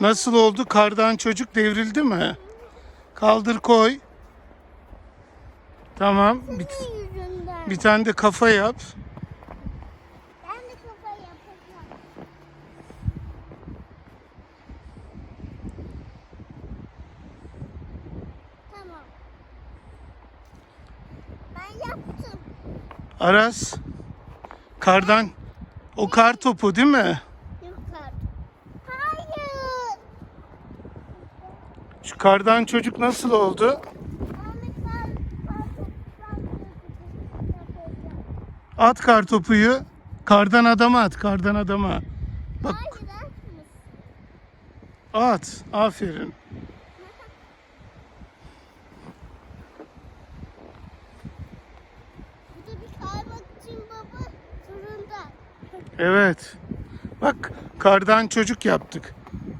Nasıl oldu? Kardan çocuk devrildi mi? Kaldır koy. Tamam. Bir, bir tane de kafa yap. Ben de kafa yapacağım. Tamam. Ben yaptım. Aras. Kardan. O kar topu değil mi? Şu kardan çocuk nasıl oldu? At kar topuyu. Kardan adama at. Kardan adama. Bak at. Aferin. Evet. Bak kardan çocuk yaptık.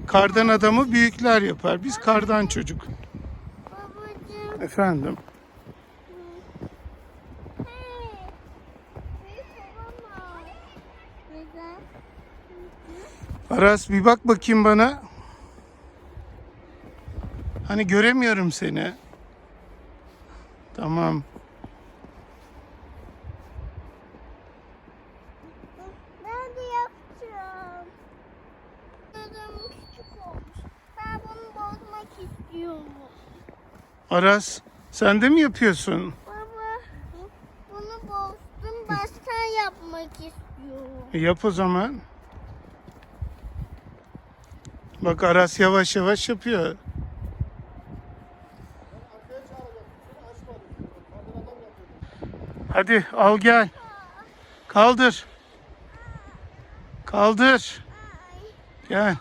Kardan adamı büyükler yapar. Biz kardan çocuk. Babacığım. Efendim. Aras bir bak bakayım bana. Hani göremiyorum seni. Tamam. Ben de yapacağım. Gözüm küçük olmuş. Ben bunu bozmak istiyorum. Aras sen de mi yapıyorsun? Baba bunu bozdum. Baştan yapmak istiyorum. E, yap o zaman. Bak Aras yavaş yavaş yapıyor. Hadi al gel. Kaldır. Kaldır. Gel.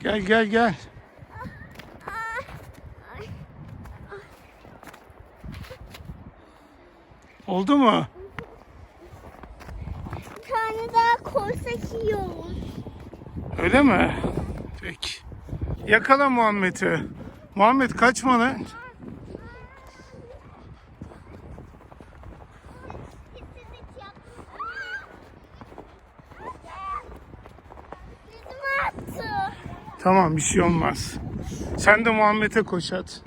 Gel gel gel. Oldu mu? Bir tane daha koysak iyi olur. Öyle mi? Peki. Yakala Muhammed'i. Muhammed kaçma lan. Tamam bir şey olmaz. Sen de Muhammed'e koş at.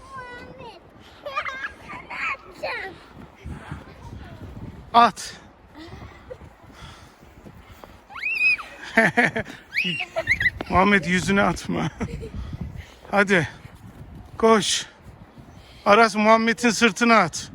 Muhammed. Ne yapacağım? At. Muhammed yüzüne atma. Hadi. Koş. Aras Muhammed'in sırtına at.